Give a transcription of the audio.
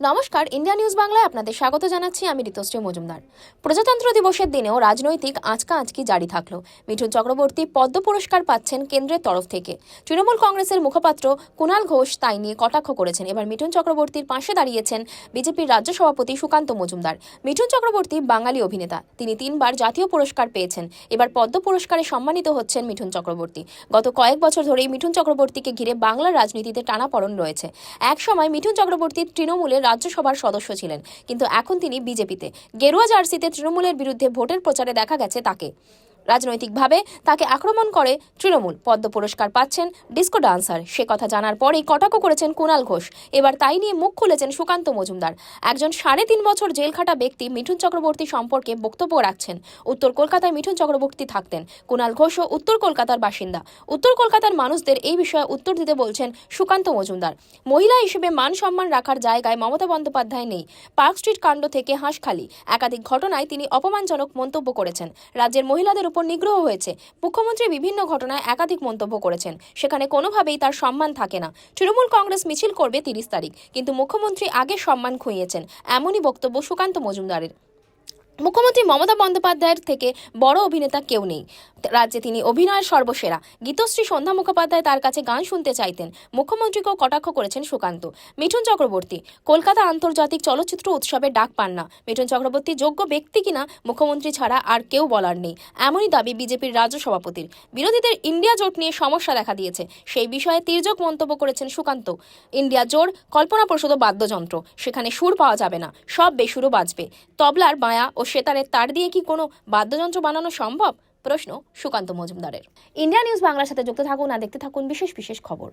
নমস্কার, India news বাংলায় আপনাদের স্বাগত জানাচ্ছি আমি ঋতুশ্রী মজুমদার। প্রজাতন্ত্র দিবসের দিনেও রাজনৈতিক আঁচকা আঁচকি জারি থাকল। মিঠুন চক্রবর্তী পদ্ম পুরস্কার পাচ্ছেন কেন্দ্রের তরফ থেকে। তৃণমূল কংগ্রেসের মুখপাত্র কুণাল ঘোষ তাই নিয়ে কটাক্ষ করেছেন। এবার মিঠুন চক্রবর্তীর পাশে দাঁড়িয়েছেন বিজেপির রাজ্য সভাপতি সুকান্ত মজুমদার। মিঠুন চক্রবর্তী বাঙালি অভিনেতা। তিনি তিনবার জাতীয় পুরস্কার পেয়েছেন। এবার পদ্ম পুরস্কারে সম্মানিত হচ্ছেন মিঠুন চক্রবর্তী। গত কয়েক বছর ধরেই মিঠুন চক্রবর্তীকে ঘিরে বাংলার রাজনীতিতে টানাপড়ন রয়েছে। এক সময় মিঠুন চক্রবর্তী তৃণমূলের রাজ্যসভার সদস্য ছিলেন, কিন্তু এখন তিনি বিজেপিতে। গেরুয়া জার্সিতে তৃণমূলের বিরুদ্ধে ভোটের প্রচারে দেখা গেছে তাকে। রাজনৈতিকভাবে তাকে আক্রমণ করে তৃণমূল। পদ্ম পুরস্কার পাচ্ছেন ডিস্কো ডান্সার। সে কথা জানার পরেই কটাক্ষ করেছেন কুণাল ঘোষ। এবার তাই নিয়ে মুখ খুলেছেন সুকান্ত মজুমদার। একজন সাড়ে তিন বছর জেল খাটা ব্যক্তি মিঠুন চক্রবর্তী সম্পর্কে বক্তব্য রাখছেন। উত্তর কলকাতায় মিঠুন চক্রবর্তী থাকতেন। কুণাল ঘোষও উত্তর কলকাতার বাসিন্দা। উত্তর কলকাতার মানুষদের এই বিষয়ে উত্তর দিতে বলছেন সুকান্ত মজুমদার। মহিলা হিসেবে মান সম্মান রাখার জায়গায় মমতা বন্দ্যোপাধ্যায় নেই। পার্ক স্ট্রিট কাণ্ড থেকে হাঁসখালি। একাধিক ঘটনায় তিনি অপমানজনক মন্তব্য করেছেন। রাজ্যের মহিলাদের উপর নিগ্রহ হয়েছে। মুখ্যমন্ত্রী বিভিন্ন ঘটনায় একাধিক মন্তব্য করেছেন। সেখানে কোনোভাবেই তার সম্মান থাকে না। তৃণমূল কংগ্রেস মিছিল করবে তিরিশ তারিখ, কিন্তু মুখ্যমন্ত্রী আগে সম্মান খুঁইয়েছেন এমনই বক্তব্য সুকান্ত মজুমদারের। মুখ্যমন্ত্রী মমতা বন্দ্যোপাধ্যায়ের থেকে বড় অভিনেতা কেউ নেই। রাজ্যে তিনি অভিনয়ের সর্বসেরা। গীতশ্রী সন্ধ্যা মুখোপাধ্যায় তার কাছে গান শুনতে চাইতেন। মুখ্যমন্ত্রীকেও কটাক্ষ করেছেন সুকান্ত। মিঠুন চক্রবর্তী, কলকাতা আন্তর্জাতিক চলচ্চিত্র উৎসবে ডাক পান না। মিঠুন চক্রবর্তী যোগ্য ব্যক্তি কিনা মুখ্যমন্ত্রী ছাড়া আর কেউ বলার নেই। এমনই দাবি বিজেপির রাজ্য সভাপতির। বিরোধীদের ইন্ডিয়া জোট নিয়ে সমস্যা দেখা দিয়েছে। সেই বিষয়ে তির্যক মন্তব্য করেছেন সুকান্ত। ইন্ডিয়া জোট কল্পনাপ্রসূত বাদ্যযন্ত্র। সেখানে সুর পাওয়া যাবে না। সব বেসুরও বাজবে। তবলার বায়া ও সেতারের তার দিয়ে কি কোনো বাদ্যযন্ত্র বানানো সম্ভব? প্রশ্ন সুকান্ত মজুমদারের। ইন্ডিয়া নিউজ বাংলার সাথে যুক্ত থাকুন আর দেখতে থাকুন বিশেষ বিশেষ খবর।